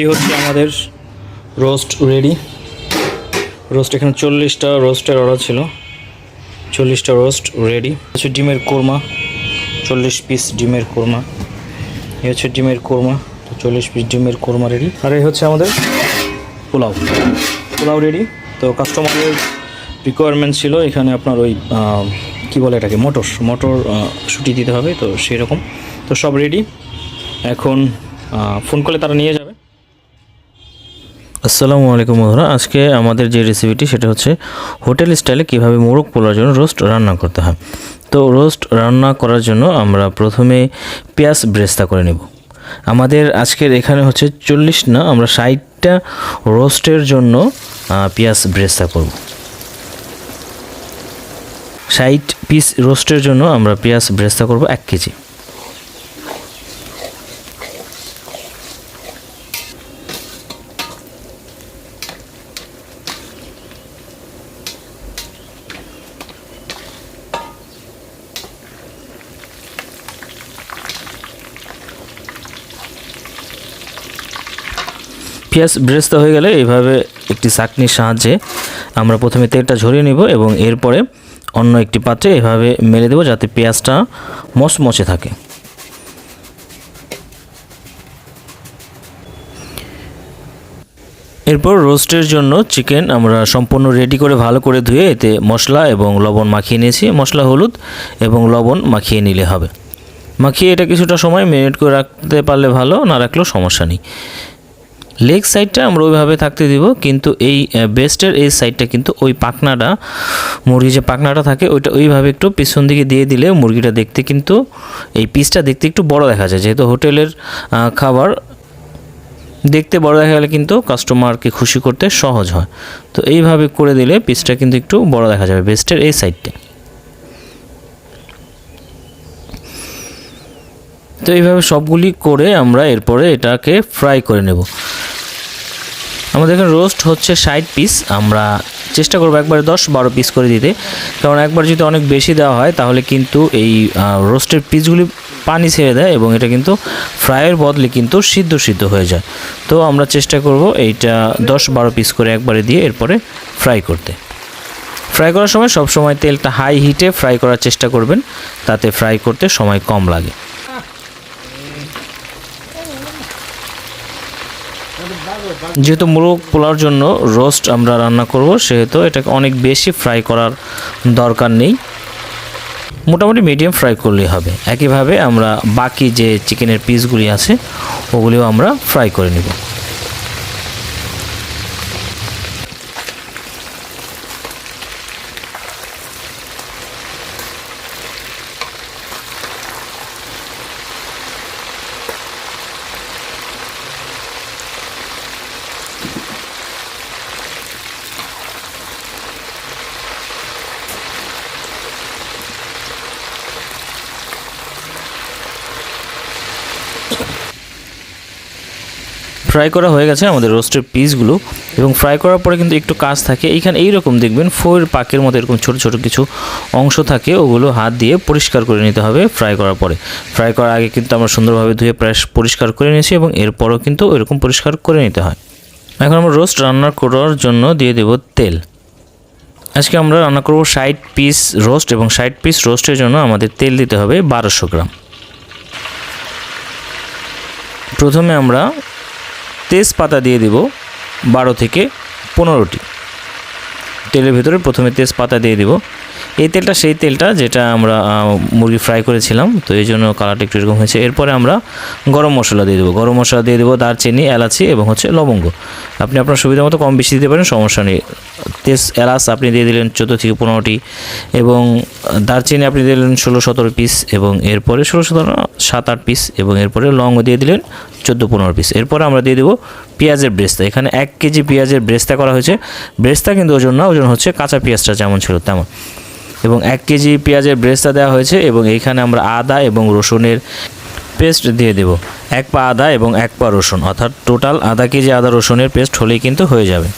এই হচ্ছে আমাদের রোস্ট রেডি। রোস্ট এখানে চল্লিশটা রোস্টের অর্ডার ছিল। চল্লিশটা রোস্ট রেডি। হচ্ছে ডিমের কোরমা। চল্লিশ পিস ডিমের কোরমা। এই হচ্ছে ডিমের কোরমা। তো চল্লিশ পিস ডিমের কোরমা রেডি। আর এই হচ্ছে আমাদের পোলাও। পোলাও রেডি। তো কাস্টমারের রিকোয়ারমেন্ট ছিল এখানে আপনার ওই কি বলে এটাকে? মোটর। মোটর ছুটি দিতে হবে। তো সেই রকম তো সব রেডি। এখন ফোন করলে তারা নিয়ে যাবে। আসসালামু আলাইকুম বন্ধুরা, আজকে আমাদের যে রেসিপিটি সেটা হচ্ছে হোটেল স্টাইলে কীভাবে মোরগ পোলার জন্য রোস্ট রান্না করতে হয়। তো রোস্ট রান্না করার জন্য আমরা প্রথমে পেঁয়াজ ব্রেস্তা করে নেব। আমাদের আজকের এখানে হচ্ছে চল্লিশ না, আমরা ষাটটা রোস্টের জন্য পেঁয়াজ ব্রেস্তা করব। ষাট পিস রোস্টের জন্য আমরা পেঁয়াজ ব্রেস্তা করব এক কেজি। পেঁয়াজ ব্রেস্তা হয়ে গেলে এইভাবে একটি চাকনির সাহায্যে আমরা প্রথমে তেলটা ঝরিয়ে নেব এবং এরপরে অন্য একটি পাত্রে এভাবে মেলে দেবো যাতে পেঁয়াজটা মচমচে থাকে। এরপর রোস্টের জন্য চিকেন আমরা সম্পূর্ণ রেডি করে ভালো করে ধুয়ে এতে মশলা এবং লবণ মাখিয়ে নিয়েছি। মশলা হলুদ এবং লবণ মাখিয়ে নিলে হবে। মাখিয়ে এটা কিছুটা সময় মেরিনেট করে রাখতে পারলে ভালো, না রাখলেও সমস্যা নেই। লেগ সাইডটা আমরা ওইভাবে থাকতে দিব, কিন্তু এই বেস্টের এই সাইডটা কিন্তু ওই পাখনাটা মুরগি যে পাখনাটা থাকে, ওইটা ওইভাবে একটু পিছন দিকে দিয়ে দিলে মুরগিটা দেখতে কিন্তু, এই পিসটা দেখতে একটু বড় দেখা যায়। যেহেতু হোটেলের খাবার, দেখতে বড় দেখা গেলে কিন্তু কাস্টমারকে খুশি করতে সহজ হয়। তো এইভাবে করে দিলে পিসটা কিন্তু একটু বড় দেখা যাবে বেস্টের এই সাইডটা। তো এইভাবে সবগুলি করে আমরা এরপরে এটাকে ফ্রাই করে নেব। আমাদের এখানে রোস্ট হচ্ছে ষাট পিস আমরা চেষ্টা করব একবারে দশ বারো পিস করে দিতে। কারণ একবার যদি অনেক বেশি দেওয়া হয়, তাহলে কিন্তু এই রোস্টের পিসগুলি পানি ছেড়ে দেয় এবং এটা কিন্তু ফ্রাইয়ের বদলে কিন্তু সিদ্ধ সিদ্ধ হয়ে যায়। তো আমরা চেষ্টা করব এইটা দশ বারো পিস করে একবারে দিয়ে এরপরে ফ্রাই করতে। ফ্রাই করার সময় সব সময় তেলটা হাই হিটে ফ্রাই করার চেষ্টা করবেন। তাতে ফ্রাই করতে সময় কম লাগে। যেহেতু মুরগ পোলার জন্য রোস্ট আমরা রান্না করব, সেহেতু এটাকে অনেক বেশি ফ্রাই করার দরকার নেই। মোটামুটি মিডিয়াম ফ্রাই করলেই হবে। একইভাবে আমরা বাকি যে চিকেনের পিসগুলি আছে, ওগুলিও আমরা ফ্রাই করে নেব। ফ্রাই করা হয়ে গেছে আমাদের রোস্টের পিসগুলো এবং ফ্রাই করার পরে কিন্তু একটু কাজ থাকে। এইখানে এইরকম দেখবেন ফোর পাকের মতো এরকম ছোট ছোট কিছু অংশ থাকে, ওগুলো হাত দিয়ে পরিষ্কার করে নিতে হবে ফ্রাই করার পরে। ফ্রাই করার আগে কিন্তু আমরা সুন্দরভাবে ধুয়ে প্রায় পরিষ্কার করে নিয়েছি এবং এরপরও কিন্তু এরকম পরিষ্কার করে নিতে হয়। এখন আমরা রোস্ট রান্না করার জন্য দিয়ে দেব তেল। আজকে আমরা রান্না করব ষাট পিস রোস্ট এবং ষাট পিস রোস্টের জন্য আমাদের তেল দিতে হবে বারোশো গ্রাম। প্রথমে আমরা তেজপাতা দিয়ে দেব বারো থেকে পনেরোটি। তেলের ভিতরে প্রথমে তেজপাতা দিয়ে দিব। এই তেলটা সেই তেলটা যেটা আমরা মুরগি ফ্রাই করেছিলাম, তো এই জন্য কালারটা একটু এরকম হয়েছে। এরপরে আমরা গরম মশলা দিয়ে দেবো। গরম মশলা দিয়ে দেবো দারচিনি, এলাচি এবং হচ্ছে লবঙ্গ। আপনি আপনার সুবিধা মতো কম বেশি দিতে পারেন, সমস্যা নেই। তেজ, এলাচ আপনি দিয়ে দিলেন চোদ্দ থেকে পনেরোটি এবং দারচিনি আপনি দিয়ে দিলেন ষোলো সতেরো পিস এবং এরপরে ষোলো সতেরো সাত আট পিস এবং এরপরে লঙ্গ দিয়ে দিলেন চোদ্দ পনেরো পিস এরপরে আমরা দিয়ে দেবো পেঁয়াজের ব্রেস্তা। এখানে এক কেজি পেঁয়াজের ব্রেস্তা করা হয়েছে। ব্রেস্তা কিন্তু ওজন না, ওজন হচ্ছে কাঁচা পেঁয়াজটা যেমন ছিল তেমন। এবং এক কেজি পেঁয়াজের ব্রেস্তা দেওয়া হয়েছে এবং এইখানে আমরা আদা এবং রসুনের পেস্ট দিয়ে দেব। এক পা আদা এবং এক পা রসুন। অর্থাৎ টোটাল আধা কেজি আদা রসুনের পেস্ট হলেই কিন্তু হয়ে যাবে।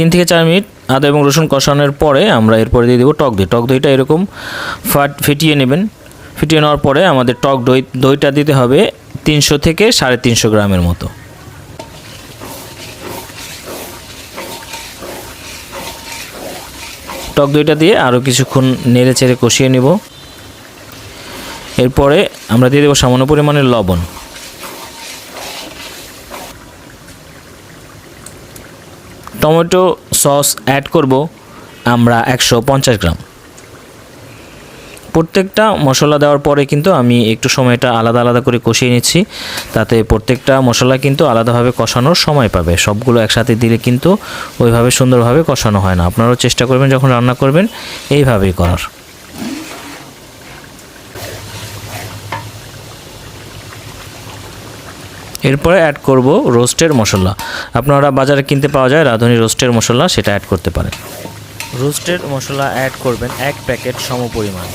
তিন থেকে চার মিনিট আদা এবং রসুন কষানোর পরে আমরা এরপরে দিয়ে দেবো টক দই। টক দইটা এরকম ফাট ফেটিয়ে নেবেন। ফিটিয়ে নেওয়ার পরে আমাদের টক দই দইটা দিতে হবে তিনশো থেকে সাড়ে তিনশো গ্রামের মতো। টক দইটা দিয়ে আরও কিছুক্ষণ নেড়ে চেড়ে কষিয়ে নেব। এরপরে আমরা দিয়ে দেবো সামান্য পরিমাণের লবণ। টমেটো সস অ্যাড করব, আমরা একশো পঞ্চাশ গ্রাম। প্রত্যেকটা মশলা দেওয়ার পরে কিন্তু আমি একটু সময়টা আলাদা আলাদা করে কষিয়ে নিচ্ছি, তাতে প্রত্যেকটা মশলা কিন্তু আলাদাভাবে কষানোর সময় পাবে। সবগুলো একসাথে দিলে কিন্তু ওইভাবে সুন্দরভাবে কষানো হয় না। আপনারাও চেষ্টা করবেন যখন রান্না করবেন, এইভাবেই করার। এরপরে অ্যাড করব রোস্টের মশলা। আপনারা বাজারে কিনতে পাওয়া যায় রাঁধুনি রোস্টের মশলা সেটা অ্যাড করতে পারেন। রোস্টেড মশলা অ্যাড করবেন এক প্যাকেট সমপরিমাণ।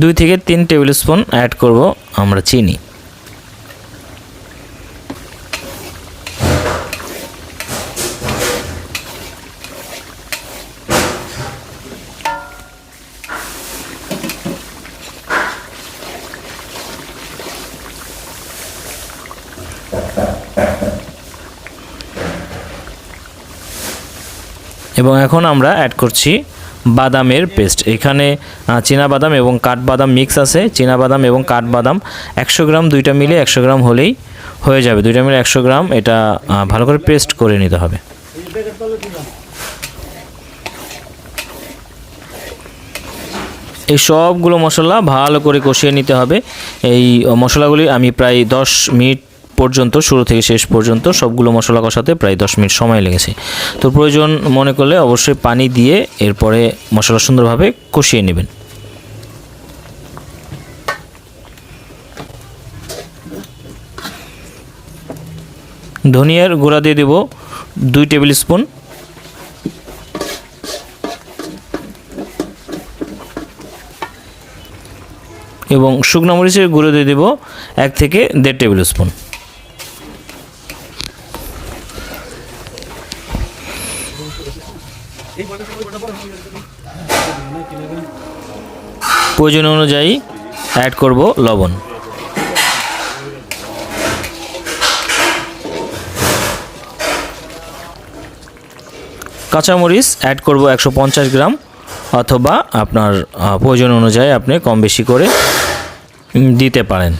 দুই থেকে তিন টেবিল স্পুন অ্যাড করব আমরা চিনি। এবং এখন আমরা অ্যাড করছি বাদামের পেস্ট এখানে চীনা বাদাম এবং কাঠবাদাম মিক্স আছে। চীনা বাদাম এবং কাঠবাদাম একশো গ্রাম, দুইটা মিলে একশো গ্রাম হলেই হয়ে যাবে। দুইটা মিলে একশো গ্রাম, এটা ভালো করে পেস্ট করে নিতে হবে। এই সবগুলো মশলা ভালো করে কষিয়ে নিতে হবে। এই মশলাগুলি আমি প্রায় দশ মিনিট পর্যন্ত, শুরু থেকে শেষ পর্যন্ত সবগুলো মশলা কষাতে প্রায় দশ মিনিট সময় লেগেছে। তো প্রয়োজন মনে করলে অবশ্যই পানি দিয়ে এরপরে মশলা সুন্দরভাবে কষিয়ে নেবেন। ধনিয়ার গুঁড়া দিয়ে দেব দুই টেবিল স্পুন। এবং শুকনো মরিচের গুঁড়ো দিয়ে দেবো এক থেকে দেড় টেবিল স্পুন। প্রয়োজন অনুযায়ী অ্যাড করব লবণ। কাঁচামরিচ অ্যাড করব একশো পঞ্চাশ গ্রাম, অথবা আপনার প্রয়োজন অনুযায়ী আপনি কম বেশি করে দিতে পারেন।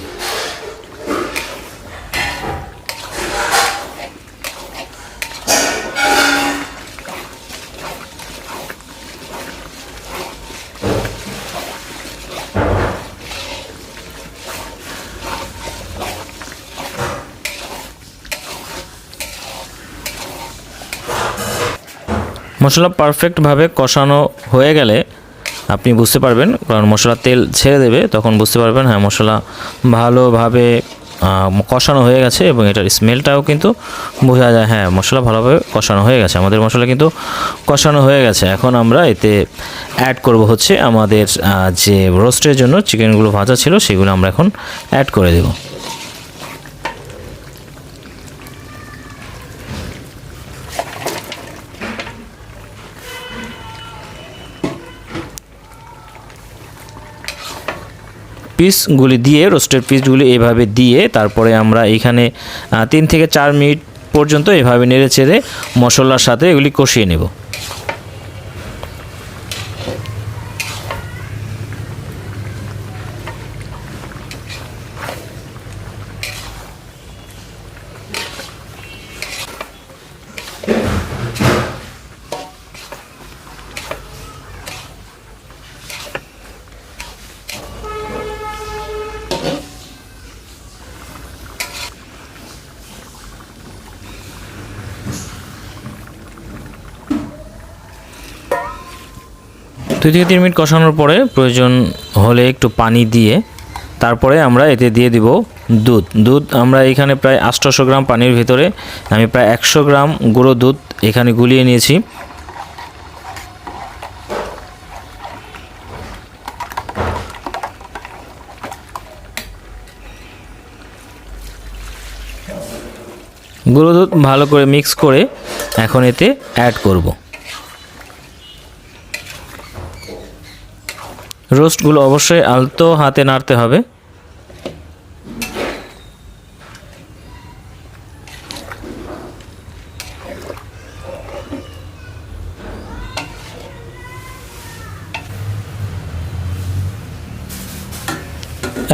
মশলা পারফেক্টভাবে কষানো হয়ে গেলে আপনি বুঝতে পারবেন, কারণ মশলা তেল ছেড়ে দেবে, তখন বুঝতে পারবেন হ্যাঁ মশলা ভালোভাবে কষানো হয়ে গেছে এবং এটার স্মেলটাও কিন্তু বোঝা যায় হ্যাঁ মশলা ভালোভাবে কষানো হয়ে গেছে। আমাদের মশলা কিন্তু কষানো হয়ে গেছে। এখন আমরা এতে অ্যাড করব হচ্ছে আমাদের যে রোস্টের জন্য চিকেনগুলো ভাজা ছিল, সেগুলো আমরা এখন অ্যাড করে দেবো। পিসগুলি দিয়ে রোস্টেড পিসগুলি এভাবে দিয়ে তারপরে আমরা এখানে তিন থেকে চার মিনিট পর্যন্ত এভাবে নেড়ে চেড়ে মশলার সাথে এগুলি কষিয়ে নেব। দুই থেকে তিন মিনিট কষানোর পরে প্রয়োজন হলে একটু পানি দিয়ে তারপরে আমরা এতে দিয়ে দিব দুধ। দুধ আমরা এখানে প্রায় আটশোশো গ্রাম পানির ভিতরে, আমি প্রায় একশো গ্রাম গুঁড়ো দুধ এখানে গুলিয়ে নিয়েছি। গুঁড়ো দুধ ভালো করে মিক্স করে এখন এতে অ্যাড করব। রোস্টগুলো অবশ্যই আলতো হাতে নাড়তে হবে।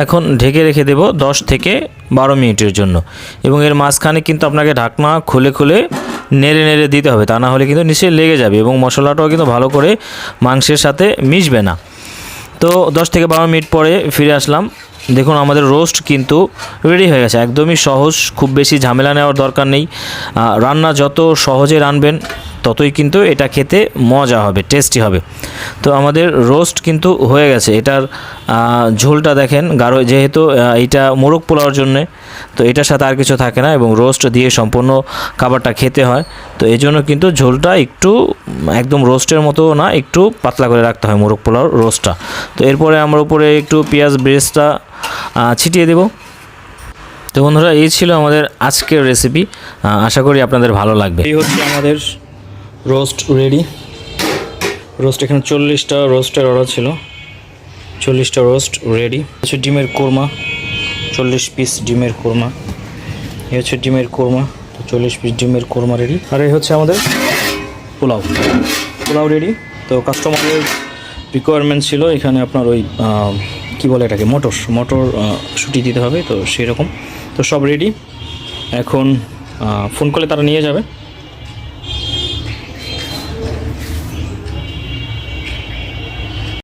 এখন ঢেকে রেখে দেব দশ থেকে বারো মিনিটের জন্য। এবং এর মাঝখানে কিন্তু আপনাকে ঢাকনা খুলে খুলে নেড়ে নেড়ে দিতে হবে। তা না হলে কিন্তু নিচে লেগে যাবে এবং মশলাটাও কিন্তু ভালো করে মাংসের সাথে মিশবে না। তো দশ থেকে বারো মিনিট পরে ফিরে আসলাম। দেখুন, আমাদের রোস্ট কিন্তু রেডি হয়ে গেছে। একদমই সহজ, খুব বেশি ঝামেলা নেওয়ার দরকার নেই। রান্না যত সহজে রানবেন ততই কিন্তু এটা খেতে মজা হবে টেস্টি হবে। তো আমাদের রোস্ট কিন্তু হয়ে গেছে। এটার ঝোলটা দেখেন, গাঢ়, যেহেতু এইটা মোরগ পোলাওয়ার জন্যে, তো এটার সাথে আর কিছু থাকে না এবং রোস্ট দিয়ে সম্পূর্ণ খাবারটা খেতে হয়। তো এই জন্য কিন্তু ঝোলটা একটু, একদম রোস্টের মতো না, একটু পাতলা করে রাখতে হয় মোরগ পোলাওর রোস্টটা তো এরপরে আমরা উপরে একটু পেঁয়াজ ব্রেস্টটা ছিটিয়ে দেবো। তো বন্ধুরা, এই ছিল আমাদের আজকের রেসিপি আশা করি আপনাদের ভালো লাগবে। এই হচ্ছে আমাদের রোস্ট রেডি। রোস্ট এখানে চল্লিশটা রোস্টের অর্ডার ছিল। চল্লিশটা রোস্ট রেডি। হচ্ছে ডিমের কোরমা। চল্লিশ পিস ডিমের কোরমা। এ হচ্ছে ডিমের কোরমা। তো চল্লিশ পিস ডিমের কোরমা রেডি। আর এই হচ্ছে আমাদের পোলাও। পোলাও রেডি। তো কাস্টমারের রিকোয়ারমেন্ট ছিল এখানে আপনার ওই কি বলে এটাকে? মোটর। মোটর ছুটি দিতে হবে। তো সেই রকম তো সব রেডি। এখন ফোন করলে তারা নিয়ে যাবে।